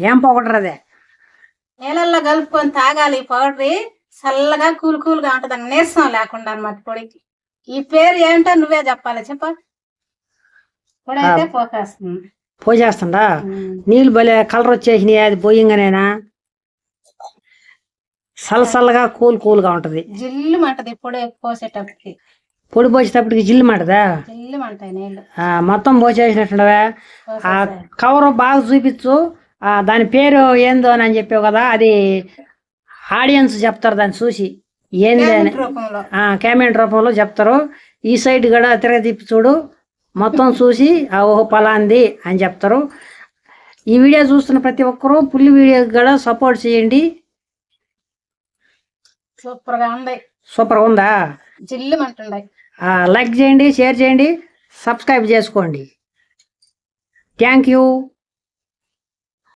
ఏం పొగడరు అదే నీళ్ళల్లో కలుపుకొని తాగాలి ఈ పౌడర్. చల్లగా కూల్ కూల్గా ఉంటది నీరసం లేకుండా అన్నమాట పొడికి. ఈ పేరు ఏంటో నువ్వే చెప్పాలి చెప్ప. పొడి అయితే పోకేస్తుంది. నీళ్ళు భలే కలర్ వచ్చేసినాయి అది పోయింగానేనా సలసల్లగా కూల్ కూల్గా ఉంటది. జిల్లు మంటది పొడి పోసేటప్పటికి. పొడి పోసేటప్పటికి జిల్లు మాటదా? జిల్లు మంటాయి నీళ్ళు. మొత్తం పోసేసినట్టువే ఆ. కవర్ బాగా చూపించు. దాని పేరు ఏందో అని చెప్పావు కదా అది ఆడియన్స్ చెప్తారు దాన్ని చూసి. ఏంది అని. కామెంట్ రూపంలో చెప్తారు. ఈ సైడ్ కూడా తిరగ తిప్పి చూడు. మొత్తం చూసి ఆ ఓహో పలాంది అని చెప్తారు. ఈ వీడియో చూస్తున్న ప్రతి ఒక్కరూ పుల్లి వీడియో కూడా సపోర్ట్ చేయండి. సూపర్గా ఉంది? సూపర్ ఉందా లైక్ చేయండి షేర్ చేయండి సబ్స్క్రైబ్ చేసుకోండి. Thank you